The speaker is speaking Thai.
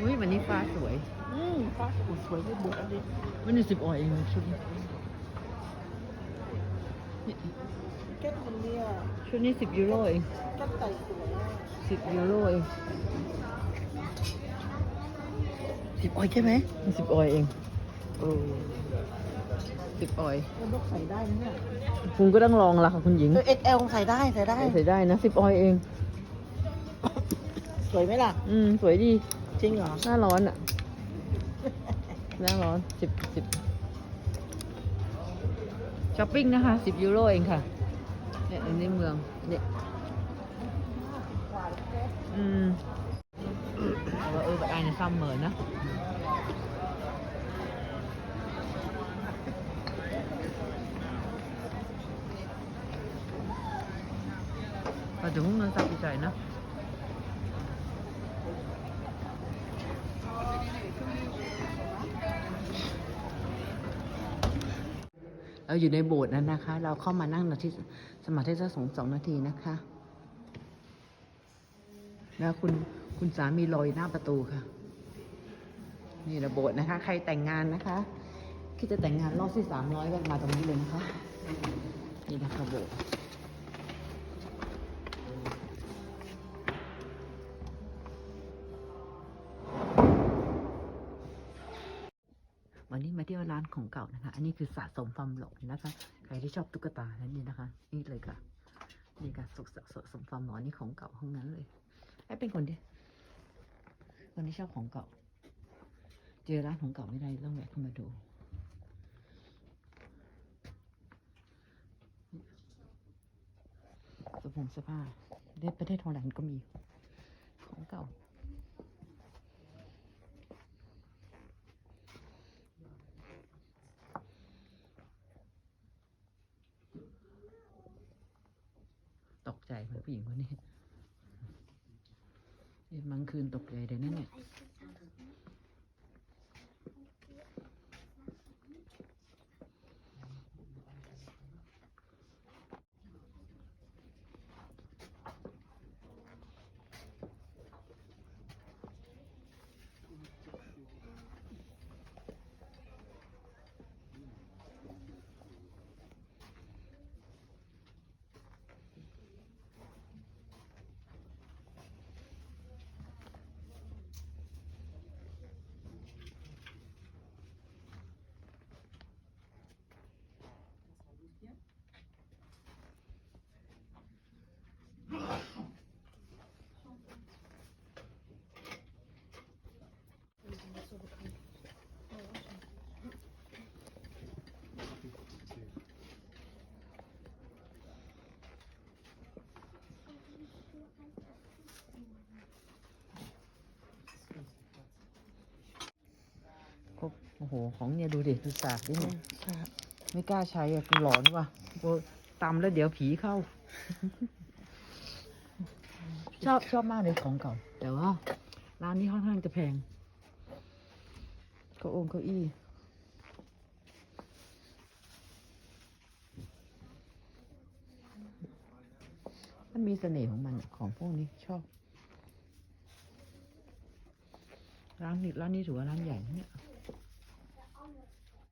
อุ้ยวันนี้ฟ้าสวย อืมฟ้าสวยสวยไปหมดอันนี้วันนี้สิบออยเองชุดนี้นี่แก้คนเนี่ยชุดนี้สิบยูโรเองแก้ไก่สวยอะสิบยูโรเองสิบออยใช่ไหมสิบออยเองเออสิบออยมันต้องใส่ได้นะเนี่ยคุณก็ต้องลองละค่ะคุณหญิงเออ XL ใส่ได้ใส่ได้ใส่ได้นะสิบออยเอง สวยไหมล่ะ อืม สวยดี จริงเหรอ หน้าร้อนอะ หน้าร้อนสิบสิบช้อปปิ้งนะคะสิบยูโรเองค่ะ เนี่ยในเมือง เนี่ย อืมแต่ว่าเออแบบไอ้ในซัมเมอร์นะเราจะมุ่งเงินสับใจนะ เราอยู่ในโบสถ์นั้นนะคะ เราเข้ามานั่งนาทีสมาธิสักสองสองนาทีนะคะ แล้วคุณคุณสามีรอยหน้าประตูค่ะ นี่ระโบสถ์นะคะ ใครแต่งงานนะคะ คิดจะแต่งงานรอบที่สามร้อยก็มาตรงนี้เลยนะคะ นี่นะคะโบสถ์ วันนี้มาเที่ยวร้านของเก่านะคะ อันนี้คือสะสมความหลงนะคะ ใครที่ชอบตุ๊กตานั่นนี่นะคะ นี่เลยค่ะ นี่ค่ะสุขสะสมความหลอนนี่ของเก่าทั้งนั้นเลยไอ้เป็นคนที่คนที่ชอบของเก่า เจอร้านของเก่าไม่ได้ต้องแวะเข้ามาดูสื้อผงเสื้อผ้าในประเทศฮอลแลนด์ก็มีของเก่า ตกใจเหมือนผู้หญิงคนนี้เอ็ดมังคืนตกใจเลยนะเนี่ย โอ้โห ของเนี่ยดูดิดูสากดิเนี่ยค่ะไม่กล้าใช้อะหลอนว่ะกลัวตำแล้วเดี๋ยวผีเข้า ชอบชอบมากเลยของเก่า แต่ว่า ร้านนี้ค่อนข้างจะแพงเก้าองเก้าอี้มันมีเสน่ห์ของมันอะของพวกนี้ชอบร้านนี้ร้านนี้ถือว่าร้านใหญ่นะเนี่ย Vamos.